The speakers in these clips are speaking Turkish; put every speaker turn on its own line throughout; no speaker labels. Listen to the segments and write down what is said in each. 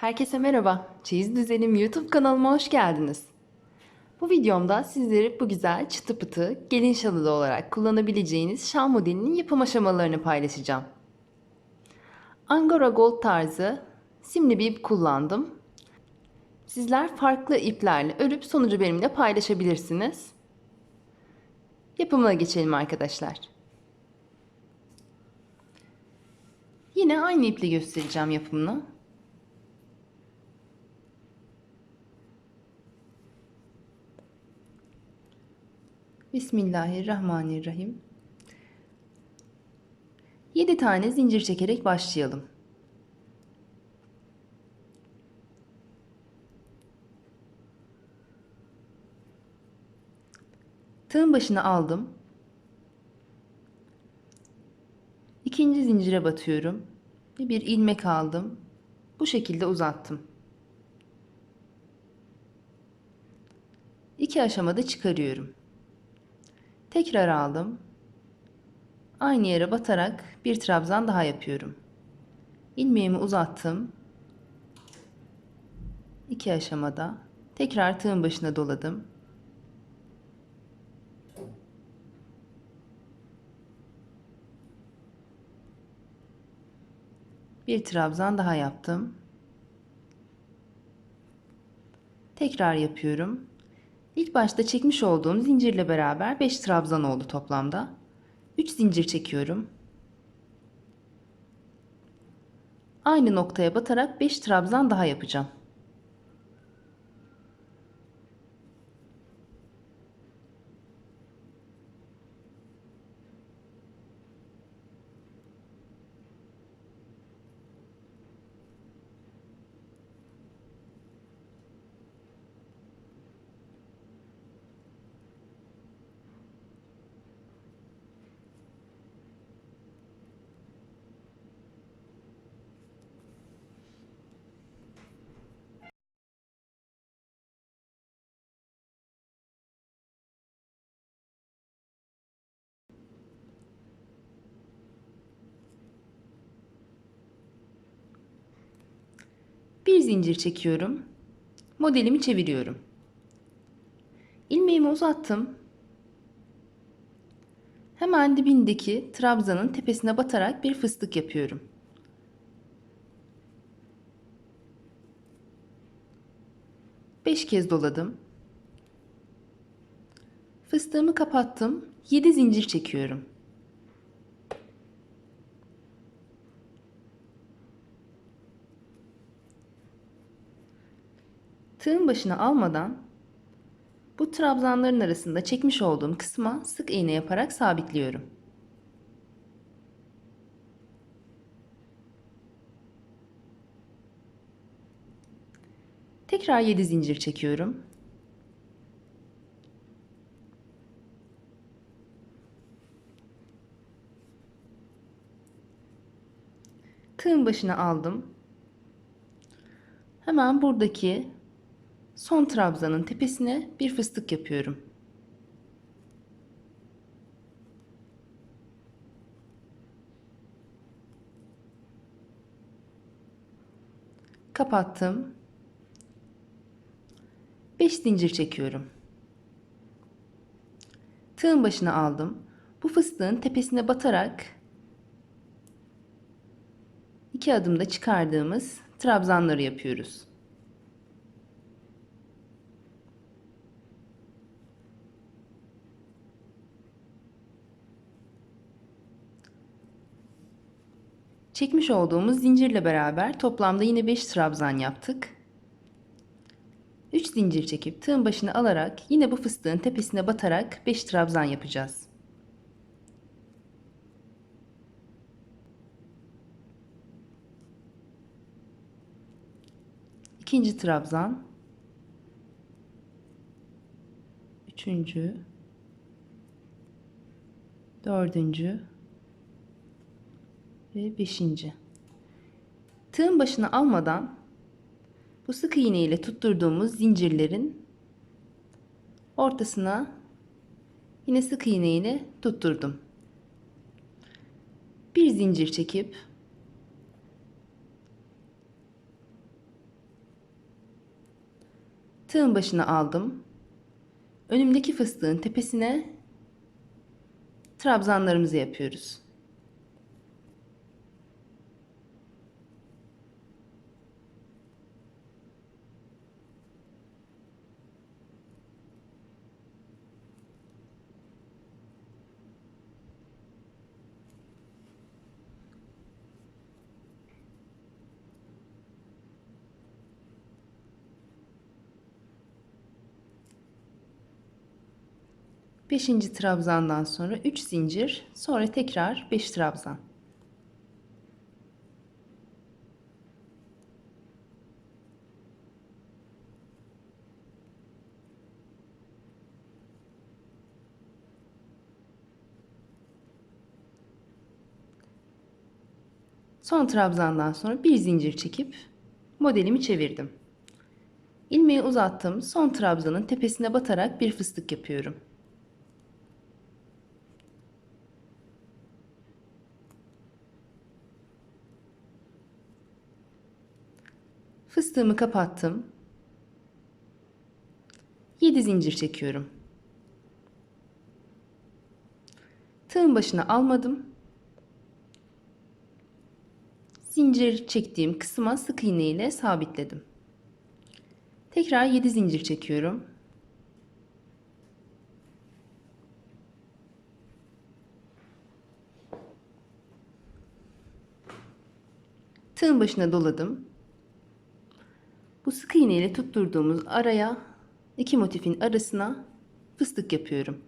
Herkese merhaba. Çeyiz Düzenim YouTube kanalıma hoş geldiniz. Bu videomda sizlere bu güzel çıtı pıtı gelin şalı olarak kullanabileceğiniz şal modelinin yapım aşamalarını paylaşacağım. Angora Gold tarzı simli bir ip kullandım. Sizler farklı iplerle örüp sonucu benimle paylaşabilirsiniz. Yapımına geçelim arkadaşlar. Yine aynı iple göstereceğim yapımını. Bismillahirrahmanirrahim. 7 tane zincir çekerek başlayalım. Tığın başına aldım. İkinci zincire batıyorum ve bir ilmek aldım. Bu şekilde uzattım. İki aşamada çıkarıyorum. Tekrar aldım. Aynı yere batarak bir trabzan daha yapıyorum. İlmeğimi uzattım. İki aşamada tekrar tığın başına doladım. Bir trabzan daha yaptım. Tekrar yapıyorum. İlk başta çekmiş olduğum zincirle beraber 5 trabzan oldu toplamda. 3 zincir çekiyorum. Aynı noktaya batarak 5 trabzan daha yapacağım. Bir zincir çekiyorum. Modelimi çeviriyorum. İlmeğimi uzattım. Hemen dibindeki trabzanın tepesine batarak bir fıstık yapıyorum. Beş kez doladım. Fıstığımı kapattım. 7 zincir çekiyorum. Tığın başına almadan bu trabzanların arasında çekmiş olduğum kısma sık iğne yaparak sabitliyorum. Tekrar 7 zincir çekiyorum. Tığın başına aldım. Hemen buradaki son trabzanın tepesine bir fıstık yapıyorum. Kapattım. 5 zincir çekiyorum. Tığın başına aldım. Bu fıstığın tepesine batarak iki adımda çıkardığımız trabzanları yapıyoruz. Çekmiş olduğumuz zincirle beraber toplamda yine 5 trabzan yaptık. 3 zincir çekip tığın başına alarak yine bu fıstığın tepesine batarak 5 trabzan yapacağız. İkinci trabzan. Üçüncü. Dördüncü ve beşinci. Tığın başına almadan bu sık iğne ile tutturduğumuz zincirlerin ortasına yine sık iğne ile tutturdum. Bir zincir çekip Tığın başına aldım. Önümdeki fıstığın tepesine trabzanlarımızı yapıyoruz. Beşinci trabzandan sonra 3 zincir, sonra tekrar 5 trabzan. Son trabzandan sonra bir zincir çekip modelimi çevirdim. İlmeği uzattım. Son trabzanın tepesine batarak bir fıstık yapıyorum. Fıstığımı kapattım. 7 zincir çekiyorum. Tığın başına almadım. Zincir çektiğim kısma sık iğne ile sabitledim. Tekrar 7 zincir çekiyorum. Tığın başına doladım. Bu sık iğne ile tutturduğumuz araya iki motifin arasına fıstık yapıyorum.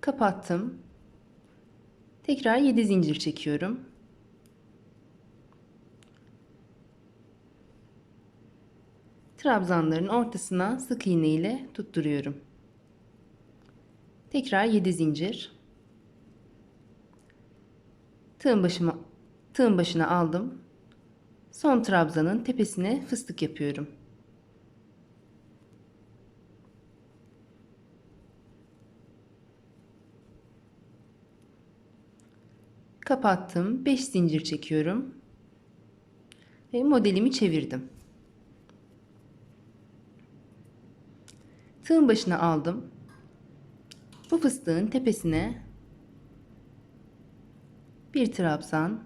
Kapattım. Tekrar 7 zincir çekiyorum. Trabzanların ortasına sık iğne ile tutturuyorum. Tekrar 7 zincir. Tığın başıma tığın başına aldım. Son trabzanın tepesine fıstık yapıyorum. Kapattım. 5 zincir çekiyorum. Ve modelimi çevirdim. Tığın başına aldım. Bu fıstığın tepesine bir trabzan,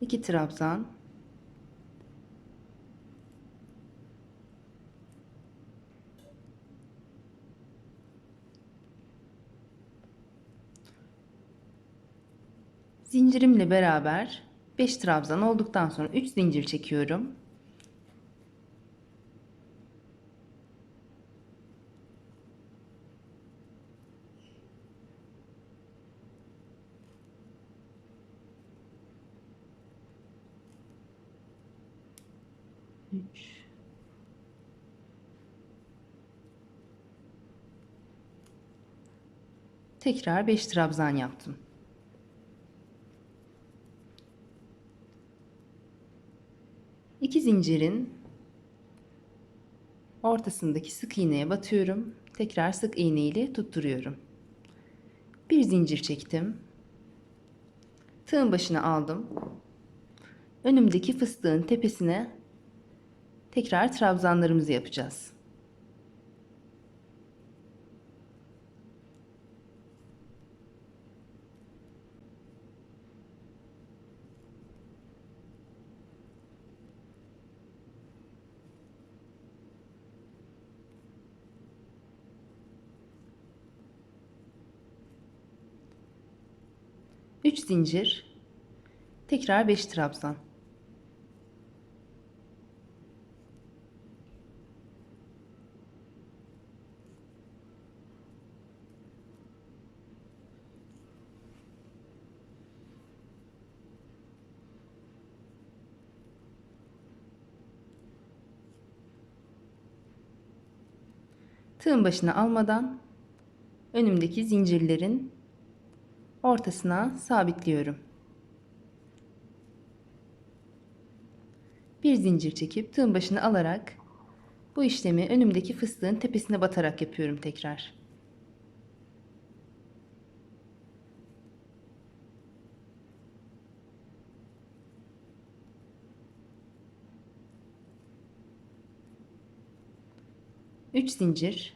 iki trabzan, zincirimle beraber 5 trabzan olduktan sonra 3 zincir çekiyorum. Üç. Tekrar 5 trabzan yaptım. İki zincirin ortasındaki sık iğneye batıyorum. Tekrar sık iğne ile tutturuyorum. Bir zincir çektim. Tığın başına aldım. Önümdeki fıstığın tepesine tekrar trabzanlarımızı yapacağız. Üç zincir, tekrar beş trabzan. Tığın başına almadan önümdeki zincirlerin ortasına sabitliyorum. Bir zincir çekip tığın başına alarak bu işlemi önümdeki fıstığın tepesine batarak yapıyorum tekrar. 3 zincir.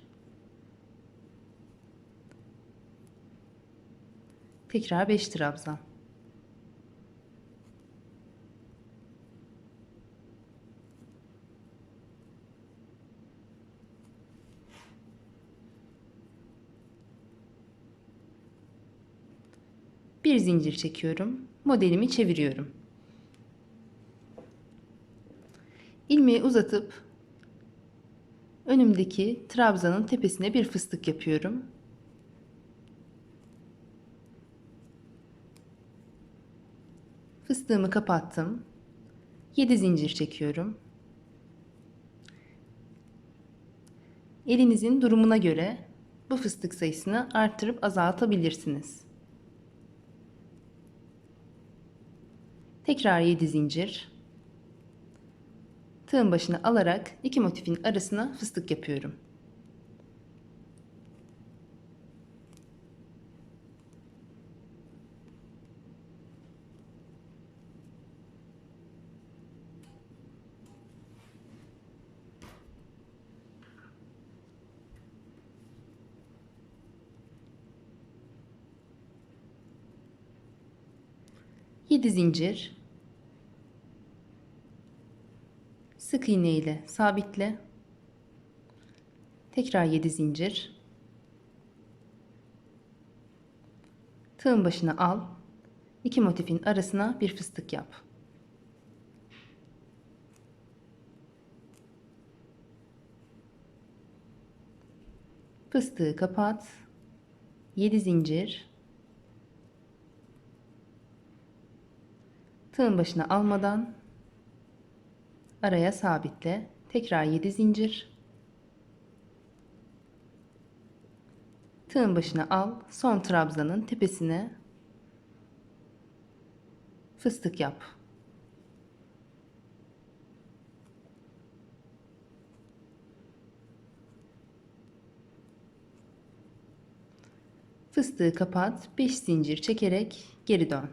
Tekrar 5 trabzan. Bir zincir çekiyorum. Modelimi çeviriyorum. İlmeği uzatıp önümdeki trabzanın tepesine bir fıstık yapıyorum. Fıstığımı kapattım. 7 zincir çekiyorum. Elinizin durumuna göre bu fıstık sayısını arttırıp azaltabilirsiniz. Tekrar 7 zincir. Tığın başına alarak iki motifin arasına fıstık yapıyorum. Yedi zincir sık iğne ile sabitle. Tekrar 7 zincir. Tığın başına al. İki motifin arasına bir fıstık yap. Fıstığı kapat. 7 zincir. Tığın başına almadan araya sabitle. Tekrar 7 zincir. Tığın başına al. Son trabzanın tepesine fıstık yap. Fıstığı kapat. 5 zincir çekerek geri dön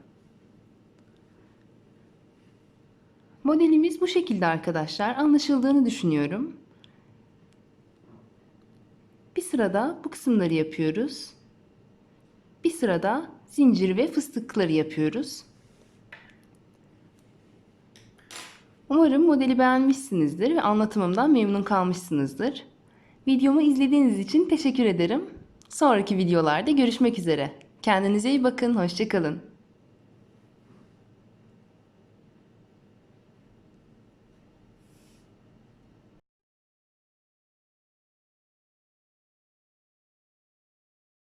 Modelimiz bu şekilde arkadaşlar. Anlaşıldığını düşünüyorum. Bir sırada bu kısımları yapıyoruz. Bir sırada zincir ve fıstıkları yapıyoruz. Umarım modeli beğenmişsinizdir ve anlatımımdan memnun kalmışsınızdır. Videomu izlediğiniz için teşekkür ederim. Sonraki videolarda görüşmek üzere. Kendinize iyi bakın, hoşçakalın.